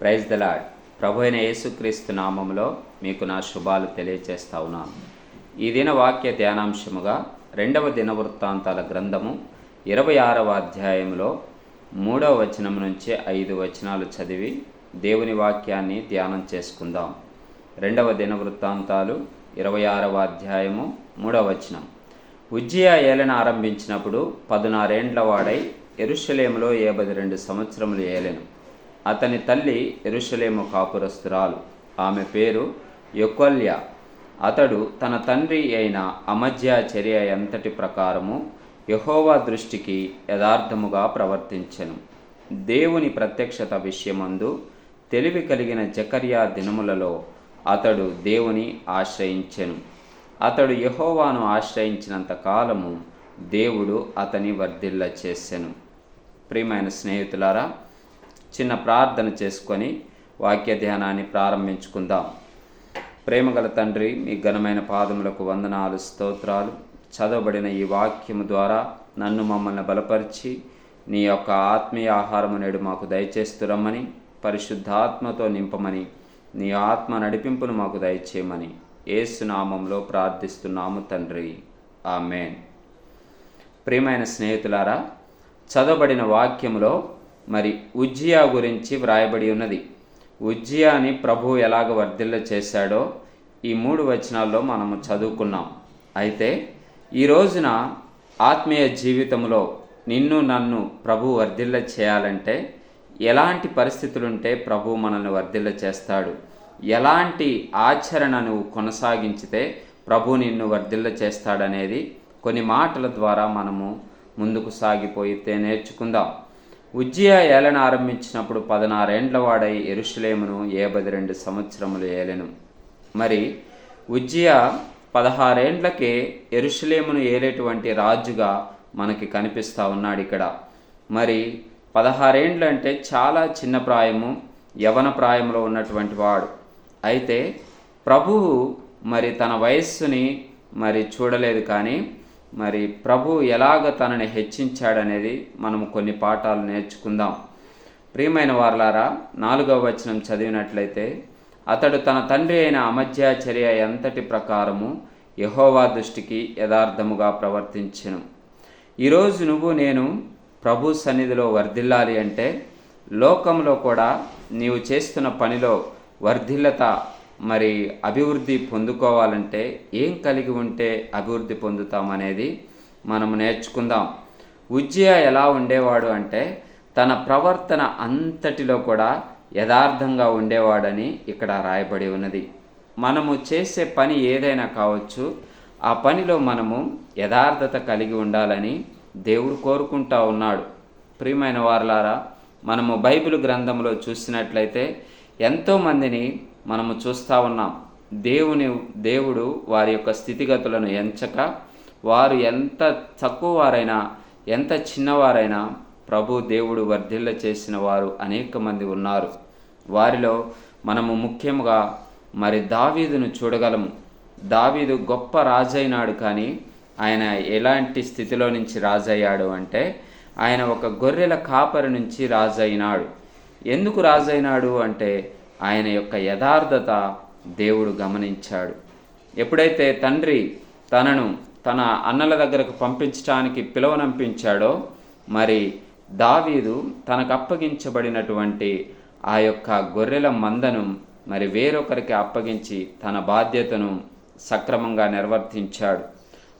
Praise the lord ప్రభు అయిన యేసుక్రీస్తు నామములో మీకు నా శుభాలు తెలియచేస్తా ఉన్నాను. ఈ దిన వాక్య ధ్యానాంశముగా రెండవ దినవృత్తాంతాల గ్రంథము ఇరవై ఆరవ అధ్యాయంలో మూడవ వచనం నుంచి ఐదు వచనాలు చదివి దేవుని వాక్యాన్ని ధ్యానం చేసుకుందాం. రెండవ దినవృత్తాంతాలు ఇరవై ఆరవ అధ్యాయము మూడవ వచనం. ఉజ్జియా ఏలన ఆరంభించినప్పుడు పదునారేండ్ల వాడై ఎరుషలేములో ఏబది రెండు సంవత్సరములు ఏలెను. అతని తల్లి ఎరుషలేము కాపురస్తురాలు. ఆమె పేరు యొకొల్య. అతడు తన తండ్రి అయిన అమధ్య చర్య ఎంతటి ప్రకారము యహోవా దృష్టికి యథార్థముగా ప్రవర్తించెను. దేవుని ప్రత్యక్షత విషయమందు తెలివి కలిగిన జకర్యా దినములలో అతడు దేవుని ఆశ్రయించెను. అతడు యహోవాను ఆశ్రయించినంత కాలము దేవుడు అతని వర్ధిల్ల చేసెను ప్రియమైన స్నేహితులారా చిన్న ప్రార్థన చేసుకొని వాక్య ధ్యానాన్ని ప్రారంభించుకుందాం. ప్రేమగల తండ్రి మీ ఘనమైన పాదములకు వందనాలు స్తోత్రాలు. చదవబడిన ఈ వాక్యము ద్వారా నన్ను మమ్మల్ని బలపరిచి నీ యొక్క ఆత్మీయ ఆహారము నేడు మాకు దయచేస్తురమ్మని పరిశుద్ధాత్మతో నింపమని నీ ఆత్మ నడిపింపును మాకు దయచేయమని ఏసునామంలో ప్రార్థిస్తున్నాము తండ్రి. ఆమెన్. ప్రియమైన స్నేహితులారా చదవబడిన వాక్యములో మరి ఉజ్జియా గురించి వ్రాయబడి ఉన్నది. ఉజ్జియాని ప్రభు ఎలాగ వర్ధిల్ల చేశాడో ఈ మూడు వచనాల్లో మనము చదువుకున్నాం. అయితే ఈ రోజున ఆత్మీయ జీవితంలో నిన్ను నన్ను ప్రభు వర్ధిల్ల చేయాలంటే ఎలాంటి పరిస్థితులుంటే ప్రభు మనల్ని వర్ధిల్ల చేస్తాడు? ఎలాంటి ఆచరణ నువ్వు కొనసాగించితే ప్రభు నిన్ను వర్ధిల్ల చేస్తాడనేది కొన్ని మాటల ద్వారా మనము ముందుకు సాగిపోయితే నేర్చుకుందాం. ఉజ్జియా ఏలన ఆరంభించినప్పుడు పదనారేండ్ల వాడై ఎరుషులేమును పది రెండు సంవత్సరములు ఏలెను. మరి ఉజ్జియా పదహారేండ్లకే ఎరుషులేమును ఏలేటువంటి రాజుగా మనకి కనిపిస్తూ ఉన్నాడు ఇక్కడ. మరి పదహారేండ్లు అంటే చాలా చిన్న ప్రాయము యవన ప్రాయంలో ఉన్నటువంటి వాడు. అయితే ప్రభువు మరి తన వయస్సుని మరి చూడలేదు కానీ మరి ప్రభు ఎలాగ తనని హెచ్చించాడనేది మనం కొన్ని పాఠాలు నేర్చుకుందాం. ప్రియమైన వారలారా నాలుగవ వచనం చదివినట్లయితే అతడు తన తండ్రి అయిన అమధ్యాచర్య ఎంతటి ప్రకారము యహోవా దృష్టికి యథార్థముగా ప్రవర్తించను. ఈరోజు నువ్వు నేను ప్రభు సన్నిధిలో వర్ధిల్లాలి అంటే లోకంలో కూడా నీవు చేస్తున్న పనిలో వర్ధిల్లత మరి అభివృద్ధి పొందుకోవాలంటే ఏం కలిగి ఉంటే అభివృద్ధి పొందుతామనేది మనం నేర్చుకుందాం. ఉజ్జయ ఎలా ఉండేవాడు అంటే తన ప్రవర్తన అంతటిలో కూడా యథార్థంగా ఉండేవాడని ఇక్కడ రాయబడి ఉన్నది. మనము చేసే పని ఏదైనా కావచ్చు ఆ పనిలో మనము యథార్థత కలిగి ఉండాలని దేవుడు కోరుకుంటా ఉన్నాడు. ప్రియమైన వారలారా మనము బైబిల్ గ్రంథంలో చూసినట్లయితే ఎంతోమందిని మనము చూస్తూ ఉన్నాం. దేవుని దేవుడు వారి యొక్క స్థితిగతులను ఎంచక వారు ఎంత తక్కువ వారైనా ఎంత చిన్నవారైనా ప్రభు దేవుడు వర్ధిల్ల చేసిన వారు అనేక మంది ఉన్నారు. వారిలో మనము ముఖ్యంగా మరి దావీదును చూడగలము. దావీదు గొప్ప రాజైనాడు కానీ ఆయన ఎలాంటి స్థితిలో నుంచి రాజయ్యాడు అంటే ఆయన ఒక గొర్రెల కాపరి నుంచి రాజైనాడు. ఎందుకు రాజైనాడు అంటే ఆయన యొక్క యథార్థత దేవుడు గమనించాడు. ఎప్పుడైతే తండ్రి తనను తన అన్నల దగ్గరకు పంపించడానికి పిలువనంపించాడో మరి దావీదు తనకు అప్పగించబడినటువంటి ఆ యొక్క గొర్రెల మందను మరి వేరొకరికి అప్పగించి తన బాధ్యతను సక్రమంగా నిర్వర్తించాడు.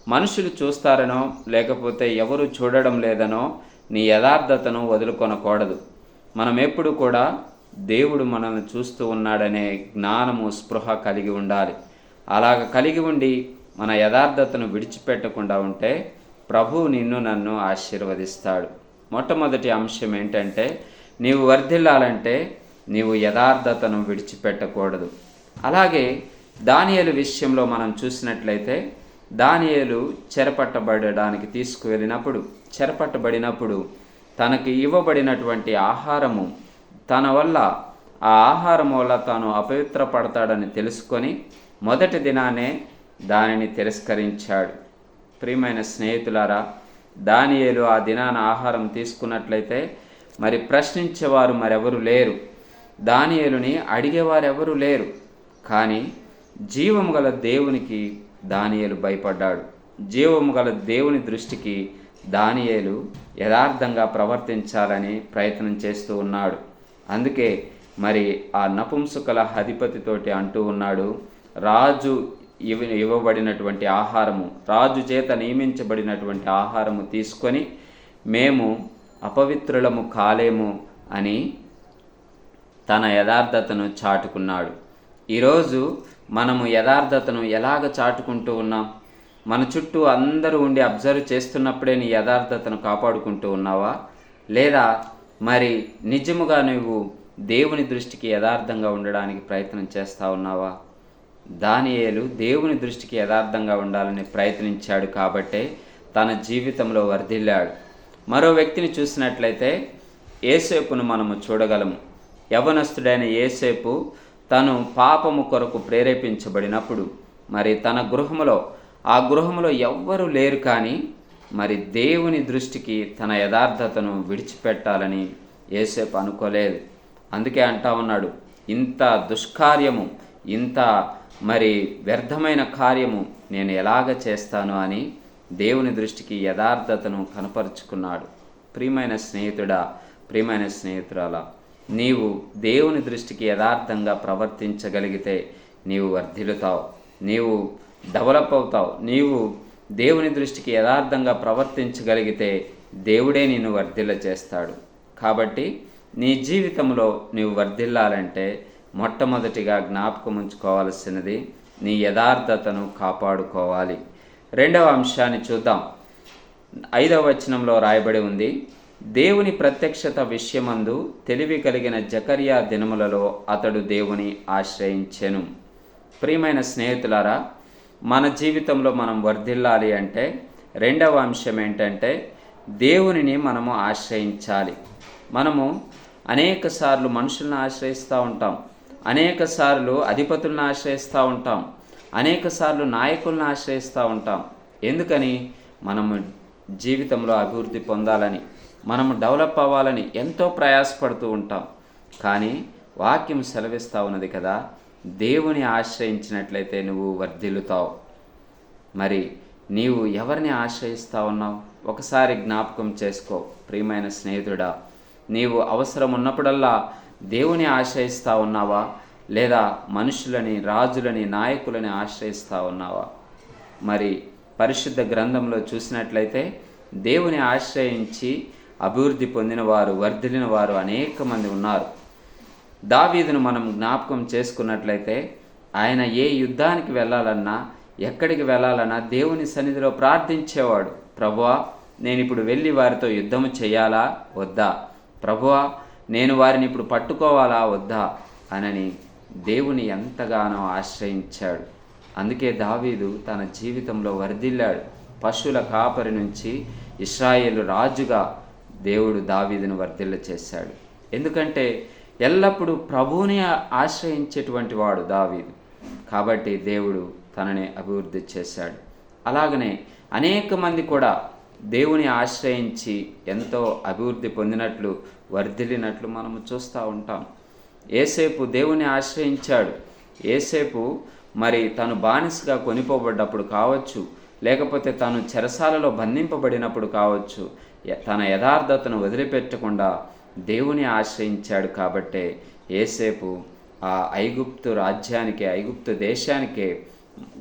మనుషులు చూస్తారనో లేకపోతే ఎవరు చూడడం లేదనో నీ యథార్థతను వదులుకొనకూడదు. మనం ఎప్పుడు కూడా దేవుడు మనల్ని చూస్తూ ఉన్నాడనే జ్ఞానము స్పృహ కలిగి ఉండాలి. అలాగ కలిగి ఉండి మన యథార్థతను విడిచిపెట్టకుండా ఉంటే ప్రభు నిన్ను నన్ను ఆశీర్వదిస్తాడు. మొట్టమొదటి అంశం ఏంటంటే నీవు వర్ధిల్లాలంటే నీవు యథార్థతను విడిచిపెట్టకూడదు. అలాగే దానియలు విషయంలో మనం చూసినట్లయితే దానియలు చెరపట్టబడడానికి తీసుకువెళ్ళినప్పుడు చెరపట్టబడినప్పుడు తనకి ఇవ్వబడినటువంటి ఆహారము తన వల్ల ఆ ఆహారం వల్ల తాను అపవిత్రపడతాడని తెలుసుకొని మొదటి దినానే దానిని తిరస్కరించాడు. ప్రియమైన స్నేహితులారా దానియేలు ఆ దినాన ఆహారం తీసుకున్నట్లయితే మరి ప్రశ్నించేవారు మరెవరు లేరు. దానియేలుని అడిగేవారెవరూ లేరు. కానీ జీవము గల దేవునికి దానియేలు భయపడ్డాడు. జీవము గల దేవుని దృష్టికి దానియేలు యథార్థంగా ప్రవర్తించాలని ప్రయత్నం చేస్తూ ఉన్నాడు. అందుకే మరి ఆ నపుంసుకల అధిపతితోటి అంటూ ఉన్నాడు రాజు ఇవ ఇవ్వబడినటువంటి ఆహారము రాజు చేత నియమించబడినటువంటి ఆహారము తీసుకొని మేము అపవిత్రులము కాలేము అని తన యథార్థతను చాటుకున్నాడు. ఈరోజు మనము యథార్థతను ఎలాగ చాటుకుంటూ ఉన్నాం? మన చుట్టూ అందరూ ఉండి అబ్జర్వ్ చేస్తున్నప్పుడే నీ యథార్థతను కాపాడుకుంటూ ఉన్నావా? లేదా మరి నిజముగా నువ్వు దేవుని దృష్టికి యథార్థంగా ఉండడానికి ప్రయత్నం చేస్తా ఉన్నావా? దానియేలు దేవుని దృష్టికి యథార్థంగా ఉండాలని ప్రయత్నించాడు కాబట్టే తన జీవితంలో వర్ధిల్లాడు. మరో వ్యక్తిని చూసినట్లయితే ఏసేపును మనము చూడగలము. యవనస్తుడైన ఏసేపు తను పాపము కొరకు ప్రేరేపించబడినప్పుడు మరి తన గృహములో ఆ గృహములో ఎవ్వరూ లేరు కానీ మరి దేవుని దృష్టికి తన యథార్థతను విడిచిపెట్టాలని ఏసేపు అనుకోలేదు. అందుకే అంటా ఉన్నాడు ఇంత దుష్కార్యము ఇంత మరి వ్యర్థమైన కార్యము నేను ఎలాగ చేస్తాను? అని దేవుని దృష్టికి యథార్థతను కనపరుచుకున్నాడు. ప్రియమైన స్నేహితుడా ప్రియమైన స్నేహితురాలా నీవు దేవుని దృష్టికి యథార్థంగా ప్రవర్తించగలిగితే నీవు వర్ధిల్లుతావు నీవు డెవలప్ అవుతావు నీవు దేవుని దృష్టికి యథార్థంగా ప్రవర్తించగలిగితే దేవుడే నిన్ను వర్ధిల్ల చేస్తాడు కాబట్టి నీ జీవితంలో నీవు వర్ధిల్లాలంటే మొట్టమొదటిగా జ్ఞాపకం ఉంచుకోవాల్సినది నీ యథార్థతను కాపాడుకోవాలి. రెండవ అంశాన్ని చూద్దాం. ఐదవ వచనంలో రాయబడి ఉంది దేవుని ప్రత్యక్షత విషయమందు తెలివి కలిగిన జకర్యా దినములలో అతడు దేవుని ఆశ్రయించెను. ప్రియమైన స్నేహితులారా మన జీవితంలో మనం వర్ధిల్లాలి అంటే రెండవ అంశం ఏంటంటే దేవునిని మనము ఆశ్రయించాలి. మనము అనేక సార్లు మనుషులను ఆశ్రయిస్తూ ఉంటాం. అనేక సార్లు అధిపతులను ఆశ్రయిస్తూ ఉంటాం. అనేక సార్లు నాయకులను ఆశ్రయిస్తూ ఉంటాం. ఎందుకని? మనము జీవితంలో అభివృద్ధి పొందాలని మనము డెవలప్ అవ్వాలని ఎంతో ప్రయాసపడుతూ ఉంటాం. కానీ వాక్యం సెలవిస్తూ ఉన్నది కదా దేవుని ఆశ్రయించినట్లయితే నువ్వు వర్ధిల్లుతావు. మరి నీవు ఎవరిని ఆశ్రయిస్తా ఉన్నావు? ఒకసారి జ్ఞాపకం చేసుకో ప్రియమైన స్నేహితుడా. నీవు అవసరం ఉన్నప్పుడల్లా దేవుని ఆశ్రయిస్తా ఉన్నావా? లేదా మనుషులని రాజులని నాయకులని ఆశ్రయిస్తా ఉన్నావా? మరి పరిశుద్ధ గ్రంథంలో చూసినట్లయితే దేవుని ఆశ్రయించి అభివృద్ధి పొందిన వారు వర్ధిలిన వారు అనేక మంది ఉన్నారు. దావీదును మనం జ్ఞాపకం చేసుకున్నట్లయితే ఆయన ఏ యుద్ధానికి వెళ్ళాలన్నా ఎక్కడికి వెళ్ళాలన్నా దేవుని సన్నిధిలో ప్రార్థించేవాడు. ప్రభువా నేను ఇప్పుడు వెళ్ళి వారితో యుద్ధము చేయాలా? వద్దా. ప్రభువా నేను వారిని ఇప్పుడు పట్టుకోవాలా? వద్దా. అనని దేవుని ఎంతగానో ఆశ్రయించాడు. అందుకే దావీదు తన జీవితంలో వర్ధిల్లాడు. పశువుల కాపరి నుంచి ఇస్రాయేలు రాజుగా దేవుడు దావీదును వర్ధిల్ల చేశాడు ఎందుకంటే ఎల్లప్పుడూ ప్రభువుని ఆశ్రయించేటువంటి వాడు దావీదు. కాబట్టి దేవుడు తనని అభివృద్ధి చేశాడు. అలాగనే అనేక మంది కూడా దేవుని ఆశ్రయించి ఎంతో అభివృద్ధి పొందినట్లు వర్ధిల్లినట్లు మనము చూస్తూ ఉంటాం. ఏసేపు దేవుని ఆశ్రయించాడు. ఏసేపు మరి తను బానిసగా కొనిపోబడ్డప్పుడు కావచ్చు లేకపోతే తను చెరసాలలో బంధింపబడినప్పుడు కావచ్చు తన యథార్థతను వదిలిపెట్టకుండా దేవుని ఆశ్రయించాడు కాబట్టే ఏసేపు ఆ ఐగుప్తు రాజ్యానికి ఐగుప్తు దేశానికే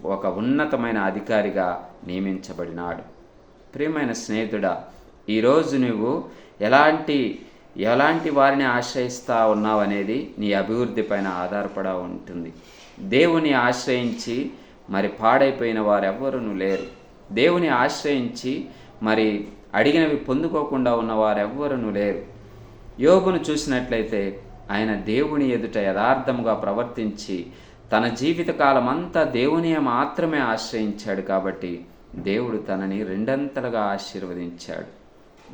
ఒక ఉన్నతమైన అధికారిగా నియమించబడినాడు. ప్రియమైన స్నేహితుడా ఈరోజు నువ్వు ఎలాంటి ఎలాంటి వారిని ఆశ్రయిస్తా ఉన్నావు అనేది నీ అభివృద్ధి పైన ఆధారపడా ఉంటుంది. దేవుని ఆశ్రయించి మరి పాడైపోయిన వారెవ్వరూ లేరు. దేవుని ఆశ్రయించి మరి అడిగినవి పొందుకోకుండా ఉన్న వారెవ్వరూ లేరు. యోగును చూసినట్లయితే ఆయన దేవుని ఎదుట యథార్థముగా ప్రవర్తించి తన జీవితకాలం అంతా దేవుని మాత్రమే ఆశ్రయించాడు కాబట్టి దేవుడు తనని రెండంతలుగా ఆశీర్వదించాడు.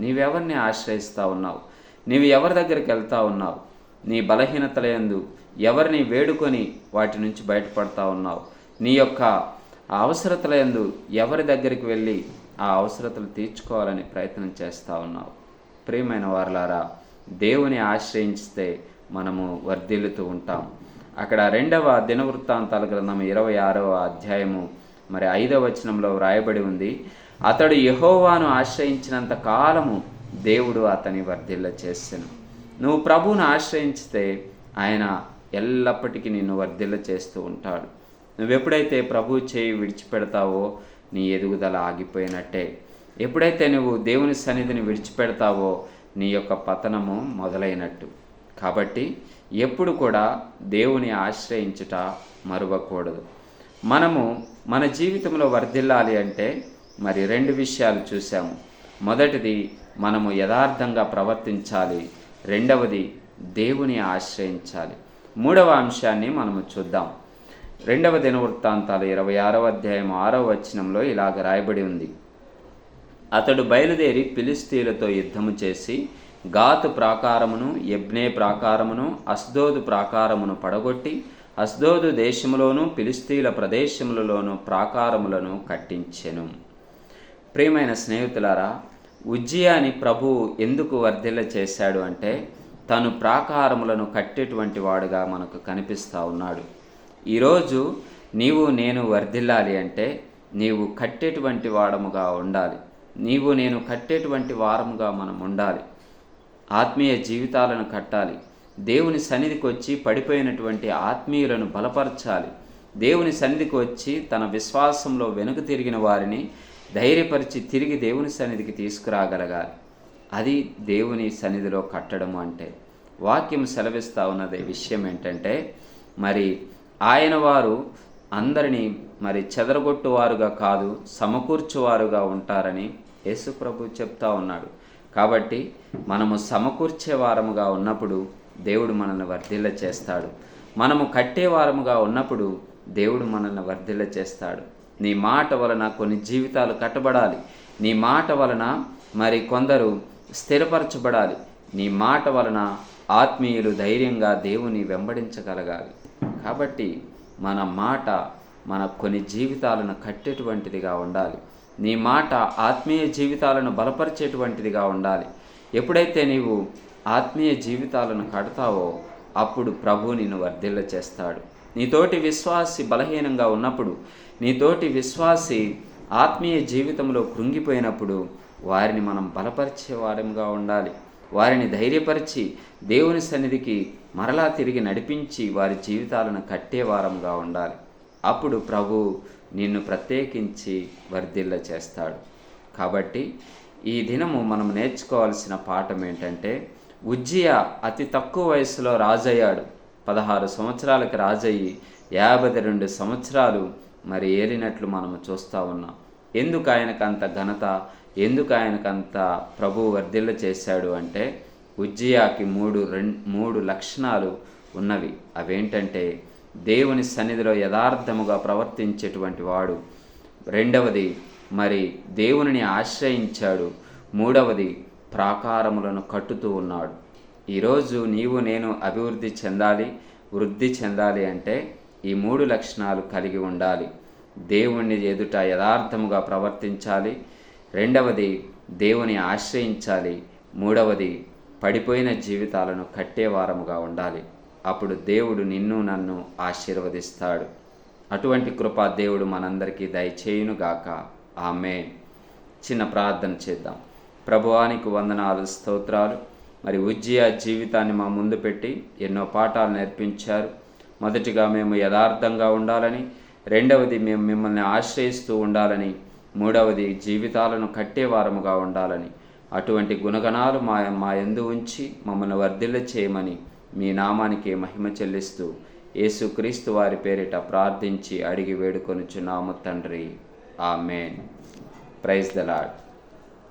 నీవెవరిని ఆశ్రయిస్తూ ఉన్నావు? నీవు ఎవరి దగ్గరికి వెళ్తా ఉన్నావు? నీ బలహీనతలయందు ఎవరిని వేడుకొని వాటి నుంచి బయటపడతా ఉన్నావు? నీ యొక్క అవసరతలయందు ఎవరి దగ్గరికి వెళ్ళి ఆ అవసరతలు తీర్చుకోవాలని ప్రయత్నం చేస్తూ ఉన్నావు? ప్రియమైన వారలారా దేవుని ఆశ్రయిస్తే మనము వర్ధిల్లుతూ ఉంటాం. అక్కడ రెండవ దినవృత్తాంతాల గ్రంథం ఇరవై ఆరవ అధ్యాయము మరి ఐదవ వచనంలో వ్రాయబడి ఉంది. అతడు యహోవాను ఆశ్రయించినంత కాలము దేవుడు అతని వర్ధిల్ల చేస్తాను నువ్వు ప్రభువును ఆశ్రయించితే ఆయన ఎల్లప్పటికీ నిన్ను వర్ధిల్ల చేస్తూ ఉంటాడు. నువ్వెప్పుడైతే ప్రభు చేయి విడిచిపెడతావో నీ ఎదుగుదల ఆగిపోయినట్టే. ఎప్పుడైతే నువ్వు దేవుని సన్నిధిని విడిచిపెడతావో నీ యొక్క పతనము మొదలైనట్టు. కాబట్టి ఎప్పుడు కూడా దేవుని ఆశ్రయించుట మరువకూడదు. మనము మన జీవితంలో వర్ధిల్లాలి అంటే మరి రెండు విషయాలు చూసాము మొదటిది మనము యథార్థంగా ప్రవర్తించాలి. రెండవది దేవుని ఆశ్రయించాలి. మూడవ అంశాన్ని మనము చూద్దాం. రెండవ దినవృత్తాంతాలు ఇరవై ఆరవ అధ్యాయం ఆరవ వచనంలో ఇలాగ రాయబడి ఉంది. అతడు బయలుదేరి ఫిలిస్తీన్లతో యుద్ధము చేసి గాతు ప్రాకారమును యబ్నే ప్రాకారమును అస్దోదు ప్రాకారమును పడగొట్టి అస్దోదు దేశములోను ఫిలిస్తీన్ల ప్రదేశములలోను ప్రాకారములను కట్టించెను. ప్రియమైన స్నేహితులారా ఉజ్జియాని ప్రభు ఎందుకు వర్ధిల్ల చేశాడు అంటే తను ప్రాకారములను కట్టేటువంటి వాడుగా మనకు కనిపిస్తూ ఉన్నాడు. ఈరోజు నీవు నేను వర్ధిల్లాలి అంటే నీవు కట్టేటువంటి వాడముగా ఉండాలి. నీవు నేను కట్టేటువంటి వారముగా మనం ఉండాలి. ఆత్మీయ జీవితాలను కట్టాలి. దేవుని సన్నిధికి వచ్చి పడిపోయినటువంటి ఆత్మీయులను బలపరచాలి. దేవుని సన్నిధికి వచ్చి తన విశ్వాసంలో వెనుక తిరిగిన వారిని ధైర్యపరిచి తిరిగి దేవుని సన్నిధికి తీసుకురాగలగాలి. అది దేవుని సన్నిధిలో కట్టడం అంటే. వాక్యం సెలవిస్తా ఉన్నదే విషయం ఏంటంటే మరి ఆయన వారు అందరినీ మరి చెదరగొట్టువారుగా కాదు సమకూర్చువారుగా ఉంటారని యేసుప్రభు చెప్తా ఉన్నాడు. కాబట్టి మనము సమకూర్చే వారముగా ఉన్నప్పుడు దేవుడు మనల్ని వర్ధిల్ల చేస్తాడు. మనము కట్టే వారముగా ఉన్నప్పుడు దేవుడు మనల్ని వర్ధిల్ల చేస్తాడు. నీ మాట వలన కొన్ని జీవితాలు కట్టబడాలి. నీ మాట వలన మరి కొందరు స్థిరపరచబడాలి. నీ మాట వలన ఆత్మీయులు ధైర్యంగా దేవుని వెంబడించగలగాలి. కాబట్టి మన మాట మన కొన్ని జీవితాలను కట్టేటువంటిదిగా ఉండాలి. నీ మాట ఆత్మీయ జీవితాలను బలపరిచేటువంటిదిగా ఉండాలి. ఎప్పుడైతే నీవు ఆత్మీయ జీవితాలను కడతావో అప్పుడు ప్రభు నిన్ను వర్ధిల్ల చేస్తాడు నీతోటి విశ్వాసి బలహీనంగా ఉన్నప్పుడు నీతోటి విశ్వాసి ఆత్మీయ జీవితంలో కృంగిపోయినప్పుడు వారిని మనం బలపరిచే వారంగా ఉండాలి. వారిని ధైర్యపరిచి దేవుని సన్నిధికి మరలా తిరిగి నడిపించి వారి జీవితాలను కట్టేవారంగా ఉండాలి. అప్పుడు ప్రభు నిన్ను ప్రత్యేకించి వర్ధిల్ల చేస్తాడు. కాబట్టి ఈ దినము మనం నేర్చుకోవాల్సిన పాఠం ఏంటంటే ఉజ్జియా అతి తక్కువ వయసులో రాజయ్యాడు. పదహారు సంవత్సరాలకి రాజయ్యి యాభై రెండు సంవత్సరాలు మరి ఏరినట్లు మనము చూస్తూ ఉన్నాం. ఎందుకు ఆయనకు అంత ఘనత? ఎందుకు ఆయనకు అంత ప్రభు వర్ధిల్ల చేశాడు అంటే ఉజ్జియాకి మూడు రెండు మూడు లక్షణాలు ఉన్నవి. అవేంటంటే దేవుని సన్నిధిలో యథార్థముగా ప్రవర్తించేటువంటి వాడు. రెండవది మరి దేవునిని ఆశ్రయించాడు. మూడవది ప్రాకారములను కట్టుతూ ఉన్నాడు. ఈరోజు నీవు నేను అభివృద్ధి చెందాలి వృద్ధి చెందాలి అంటే ఈ మూడు లక్షణాలు కలిగి ఉండాలి. దేవుణ్ణి ఎదుట యథార్థముగా ప్రవర్తించాలి. రెండవది దేవుని ఆశ్రయించాలి. మూడవది పడిపోయిన జీవితాలను కట్టేవారముగా ఉండాలి. అప్పుడు దేవుడు నిన్ను నన్ను ఆశీర్వదిస్తాడు. అటువంటి కృప దేవుడు మనందరికీ దయచేయునుగాక. ఆమె చిన్న ప్రార్థన చేద్దాం. ప్రభువానికి వందనాలు స్తోత్రాలు. మరి ఉజ్జయ జీవితాన్ని మా ముందు పెట్టి ఎన్నో పాఠాలు నేర్పించారు. మొదటిగా మేము యథార్థంగా ఉండాలని రెండవది మేము మిమ్మల్ని ఆశ్రయిస్తూ ఉండాలని మూడవది జీవితాలను కట్టేవారముగా ఉండాలని. అటువంటి గుణగణాలు మా మా ఎందు ఉంచి మమ్మల్ని వర్ధిల్ల చేయమని మీ నామానికి మహిమ చెల్లిస్తూ యేసుక్రీస్తు వారి పేరిట ప్రార్థించి అడిగి వేడుకొనుచున్నాము తండ్రి. ఆమెన్. Praise the lord